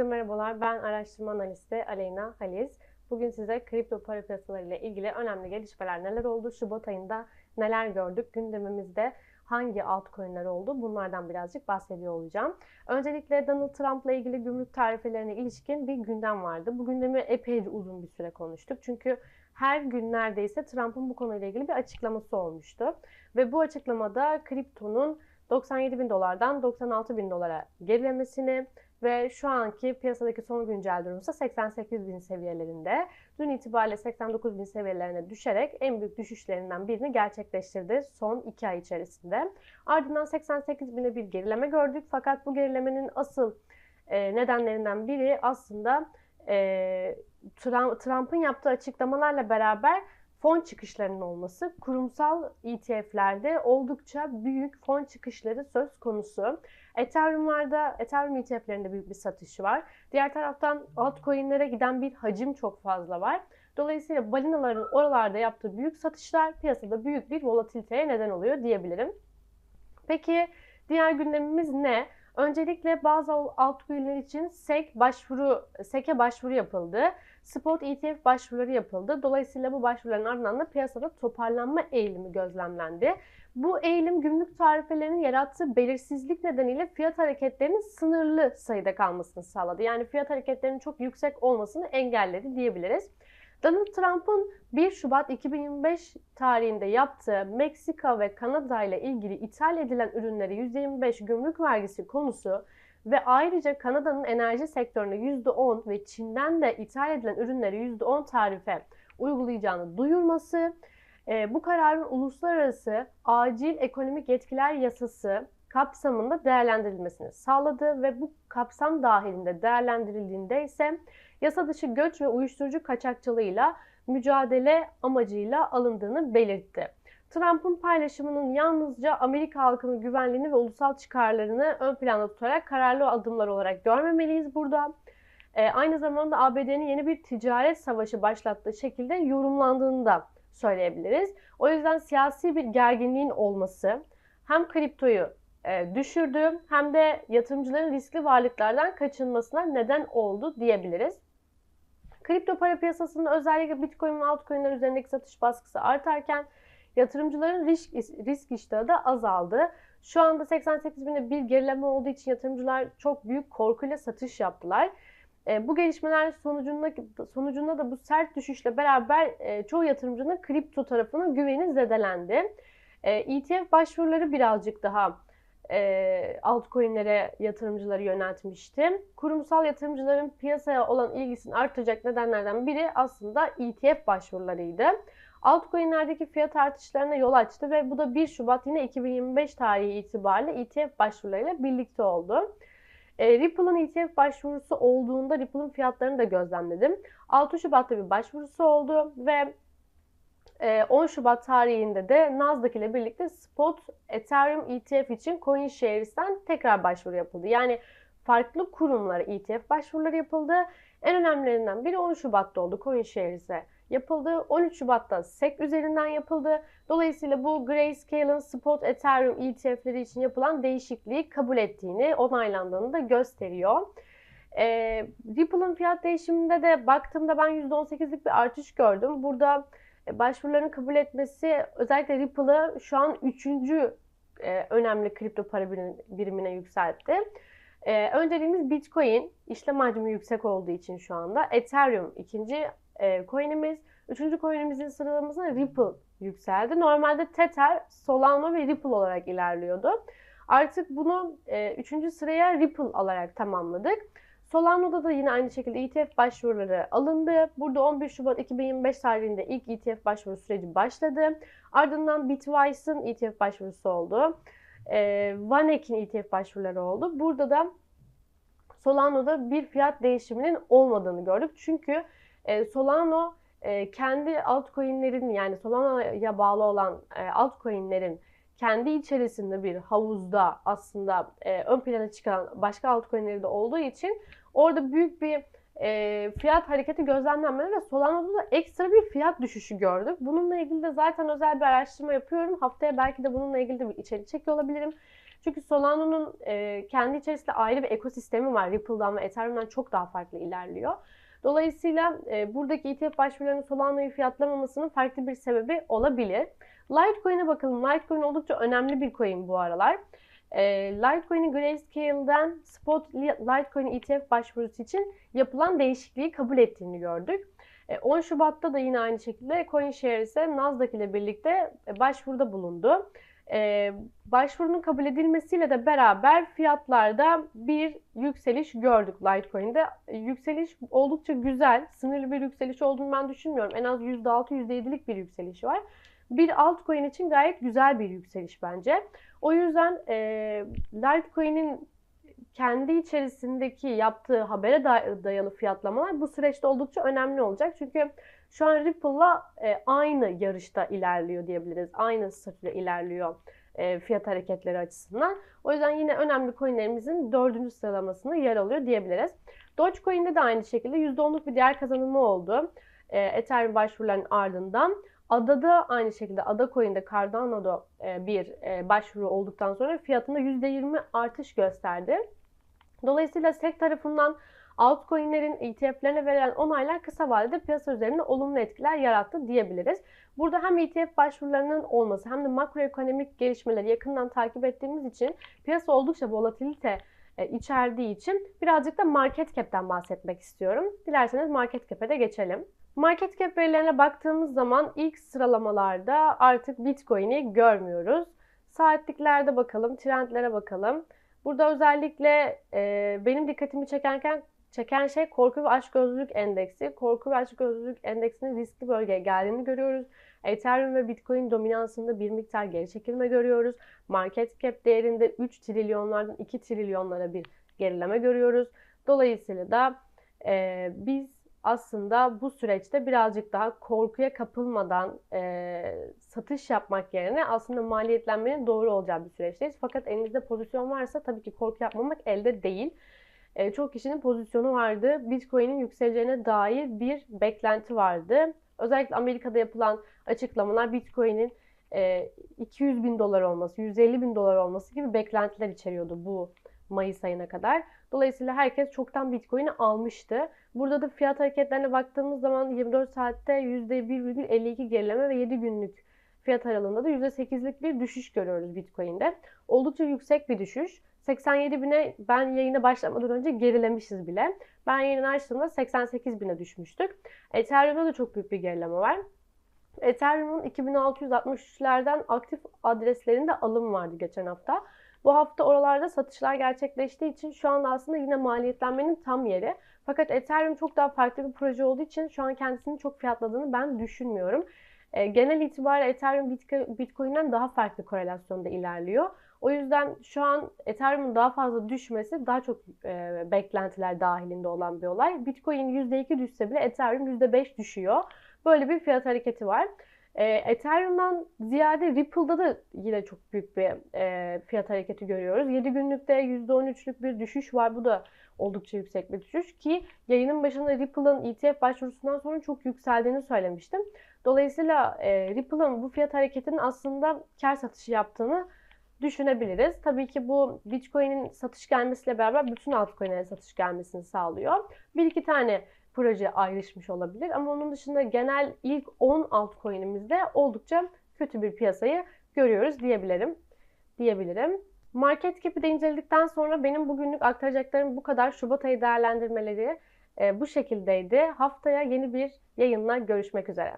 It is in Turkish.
Herkese merhabalar. Ben araştırma analisti Aleyna Haliz. Bugün size kripto para piyasaları ile ilgili önemli gelişmeler neler oldu? Şubat ayında neler gördük? Gündemimizde hangi altcoin'ler oldu? Bunlardan birazcık bahsediyor olacağım. Öncelikle Donald Trump'la ilgili gümrük tarifelerine ilişkin bir gündem vardı. Bu gündemi epey uzun bir süre konuştuk. Çünkü her gün neredeyse Trump'ın bu konuyla ilgili bir açıklaması olmuştu. Ve bu açıklamada kriptonun 97 bin dolardan 96 bin dolara gerilemesini ve şu anki piyasadaki son güncel durumsa 88 bin seviyelerinde. Dün itibariyle 89 bin seviyelerine düşerek en büyük düşüşlerinden birini gerçekleştirdi son 2 ay içerisinde. Ardından 88 bine bir gerileme gördük fakat bu gerilemenin asıl e, nedenlerinden biri aslında e, Trump'ın yaptığı açıklamalarla beraber fon çıkışlarının olması kurumsal ETF'lerde oldukça büyük fon çıkışları söz konusu. Ethereum'larda, Ethereum ETF'lerinde büyük bir satışı var. Diğer taraftan altcoin'lere giden bir hacim çok fazla var. Dolayısıyla balinaların oralarda yaptığı büyük satışlar piyasada büyük bir volatiliteye neden oluyor diyebilirim. Peki diğer gündemimiz ne? Öncelikle bazı altcoin'ler için SEC başvuru, SEC'e başvuru yapıldı. Spot ETF başvuruları yapıldı. Dolayısıyla bu başvuruların ardından da piyasada toparlanma eğilimi gözlemlendi. Bu eğilim gümrük tarifelerinin yarattığı belirsizlik nedeniyle fiyat hareketlerinin sınırlı sayıda kalmasını sağladı. Yani fiyat hareketlerinin çok yüksek olmasını engelledi diyebiliriz. Donald Trump'ın 1 Şubat 2025 tarihinde yaptığı Meksika ve Kanada ile ilgili ithal edilen ürünlere %25 gümrük vergisi konusu ve ayrıca Kanada'nın enerji sektörüne %10 ve Çin'den de ithal edilen ürünlere %10 tarife uygulayacağını duyurması, e, bu kararın uluslararası acil ekonomik yetkiler yasası kapsamında değerlendirilmesini sağladı ve bu kapsam dahilinde değerlendirildiğinde ise yasa dışı göç ve uyuşturucu kaçakçılığıyla mücadele amacıyla alındığını belirtti. Trump'ın paylaşımının yalnızca Amerika halkının güvenliğini ve ulusal çıkarlarını ön planda tutarak kararlı adımlar olarak görmemeliyiz burada. E, aynı zamanda ABD'nin yeni bir ticaret savaşı başlattığı şekilde yorumlandığını da söyleyebiliriz. O yüzden siyasi bir gerginliğin olması hem kriptoyu düşürdü hem de yatırımcıların riskli varlıklardan kaçınmasına neden oldu diyebiliriz. Kripto para piyasasında özellikle Bitcoin ve altcoin'ler üzerindeki satış baskısı artarken yatırımcıların risk, risk iştahı da azaldı. Şu anda 88 binde bir gerileme olduğu için yatırımcılar çok büyük korkuyla satış yaptılar. E, bu gelişmeler sonucunda, sonucunda da bu sert düşüşle beraber e, çoğu yatırımcının kripto tarafına güveni zedelendi. E, ETF başvuruları birazcık daha e, altcoin'lere yatırımcıları yöneltmişti. Kurumsal yatırımcıların piyasaya olan ilgisini artıracak nedenlerden biri aslında ETF başvurularıydı. Altcoin'lerdeki fiyat artışlarına yol açtı ve bu da 1 Şubat yine 2025 tarihi itibariyle ETF başvurularıyla birlikte oldu. E, Ripple'ın ETF başvurusu olduğunda Ripple'ın fiyatlarını da gözlemledim. 6 Şubat'ta bir başvurusu oldu ve 10 e, Şubat tarihinde de Nasdaq ile birlikte spot Ethereum ETF için CoinShares'ten tekrar başvuru yapıldı. Yani farklı kurumlara ETF başvuruları yapıldı. En önemlilerinden biri 10 Şubat'ta oldu CoinShares'e yapıldı. 13 Şubat'ta SEC üzerinden yapıldı. Dolayısıyla bu Grayscale'ın spot Ethereum ETF'leri için yapılan değişikliği kabul ettiğini, onaylandığını da gösteriyor. E, Ripple'ın fiyat değişiminde de baktığımda ben %18'lik bir artış gördüm. Burada e, başvuruların kabul etmesi özellikle Ripple'ı şu an 3. E, önemli kripto para birimine yükseltti. E, önceliğimiz Bitcoin, işlem hacmi yüksek olduğu için şu anda. Ethereum ikinci e, coin'imiz. Üçüncü coin'imizin sıralamasına Ripple yükseldi. Normalde Tether, Solana ve Ripple olarak ilerliyordu. Artık bunu e, üçüncü sıraya Ripple alarak tamamladık. Solana'da da yine aynı şekilde ETF başvuruları alındı. Burada 11 Şubat 2025 tarihinde ilk ETF başvuru süreci başladı. Ardından Bitwise'ın ETF başvurusu oldu. E, Vanek'in ETF başvuruları oldu. Burada da Solano'da bir fiyat değişiminin olmadığını gördük. Çünkü e, Solano e, kendi altcoin'lerin yani Solano'ya bağlı olan e, altcoin'lerin kendi içerisinde bir havuzda aslında e, ön plana çıkan başka altcoin'leri de olduğu için orada büyük bir e, fiyat hareketi gözlemlenmedi ve Solano'da da ekstra bir fiyat düşüşü gördük. Bununla ilgili de zaten özel bir araştırma yapıyorum. Haftaya belki de bununla ilgili de bir içerik çekiyor olabilirim. Çünkü Solano'nun e, kendi içerisinde ayrı bir ekosistemi var. Ripple'dan ve Ethereum'dan çok daha farklı ilerliyor. Dolayısıyla e, buradaki ETF başvurularının Solano'yu fiyatlamamasının farklı bir sebebi olabilir. Litecoin'e bakalım. Litecoin oldukça önemli bir coin bu aralar. E, Litecoin'i Grayscale'den spot Litecoin ETF başvurusu için yapılan değişikliği kabul ettiğini gördük. 10 e, Şubat'ta da yine aynı şekilde CoinShares'e Nasdaq ile birlikte e, başvuruda bulundu. Ee, başvurunun kabul edilmesiyle de beraber fiyatlarda bir yükseliş gördük Litecoin'de. Yükseliş oldukça güzel. Sınırlı bir yükseliş olduğunu ben düşünmüyorum. En az %6, %7'lik bir yükseliş var. Bir altcoin için gayet güzel bir yükseliş bence. O yüzden e, Litecoin'in kendi içerisindeki yaptığı habere dayalı fiyatlamalar bu süreçte oldukça önemli olacak. Çünkü şu an Ripple'la e, aynı yarışta ilerliyor diyebiliriz. Aynı sırtla ilerliyor e, fiyat hareketleri açısından. O yüzden yine önemli coinlerimizin dördüncü sıralamasında yer alıyor diyebiliriz. Dogecoin'de de aynı şekilde %10'luk bir değer kazanımı oldu. E, Ethereum başvurularının ardından. Adada aynı şekilde Ada Coin'de Cardano'da e, bir e, başvuru olduktan sonra fiyatında %20 artış gösterdi. Dolayısıyla SEC tarafından altcoin'lerin ETF'lerine verilen onaylar kısa vadede piyasa üzerinde olumlu etkiler yarattı diyebiliriz. Burada hem ETF başvurularının olması hem de makroekonomik gelişmeleri yakından takip ettiğimiz için piyasa oldukça volatilite e, içerdiği için birazcık da market cap'ten bahsetmek istiyorum. Dilerseniz market cap'e de geçelim. Market cap verilerine baktığımız zaman ilk sıralamalarda artık Bitcoin'i görmüyoruz. Saatliklerde bakalım, trendlere bakalım. Burada özellikle e, benim dikkatimi çekenken çeken şey korku ve açgözlülük endeksi. Korku ve açgözlülük endeksinin riskli bölgeye geldiğini görüyoruz. Ethereum ve Bitcoin dominansında bir miktar geri çekilme görüyoruz. Market cap değerinde 3 trilyonlardan 2 trilyonlara bir gerileme görüyoruz. Dolayısıyla da e, biz aslında bu süreçte birazcık daha korkuya kapılmadan e, satış yapmak yerine aslında maliyetlenmenin doğru olacağı bir süreçteyiz. Fakat elinizde pozisyon varsa tabii ki korku yapmamak elde değil. E, çok kişinin pozisyonu vardı. Bitcoin'in yükseleceğine dair bir beklenti vardı. Özellikle Amerika'da yapılan açıklamalar Bitcoin'in e, 200 bin dolar olması, 150 bin dolar olması gibi beklentiler içeriyordu bu Mayıs ayına kadar. Dolayısıyla herkes çoktan Bitcoin'i almıştı. Burada da fiyat hareketlerine baktığımız zaman 24 saatte %1,52 gerileme ve 7 günlük fiyat aralığında da %8'lik bir düşüş görüyoruz Bitcoin'de. Oldukça yüksek bir düşüş. 87 bine ben yayına başlamadan önce gerilemişiz bile. Ben yayını açtığımda 88 bine düşmüştük. Ethereum'da da çok büyük bir gerileme var. Ethereum'un 2663'lerden aktif adreslerinde alım vardı geçen hafta. Bu hafta oralarda satışlar gerçekleştiği için şu anda aslında yine maliyetlenmenin tam yeri. Fakat Ethereum çok daha farklı bir proje olduğu için şu an kendisini çok fiyatladığını ben düşünmüyorum. E, genel itibariyle Ethereum Bitcoin'den daha farklı korelasyonda ilerliyor. O yüzden şu an Ethereum'un daha fazla düşmesi daha çok e, beklentiler dahilinde olan bir olay. Bitcoin %2 düşse bile Ethereum %5 düşüyor. Böyle bir fiyat hareketi var. E, Ethereum'dan ziyade Ripple'da da yine çok büyük bir e, fiyat hareketi görüyoruz. 7 günlükte %13'lük bir düşüş var. Bu da oldukça yüksek bir düşüş ki yayının başında Ripple'ın ETF başvurusundan sonra çok yükseldiğini söylemiştim. Dolayısıyla e, Ripple'ın bu fiyat hareketinin aslında kar satışı yaptığını düşünebiliriz. Tabii ki bu Bitcoin'in satış gelmesiyle beraber bütün altcoin'lere satış gelmesini sağlıyor. Bir iki tane proje ayrışmış olabilir ama onun dışında genel ilk 10 altcoin'imizde oldukça kötü bir piyasayı görüyoruz diyebilirim. Diyebilirim. Market cap'i de inceledikten sonra benim bugünlük aktaracaklarım bu kadar. Şubat ayı değerlendirmeleri e, bu şekildeydi. Haftaya yeni bir yayınla görüşmek üzere.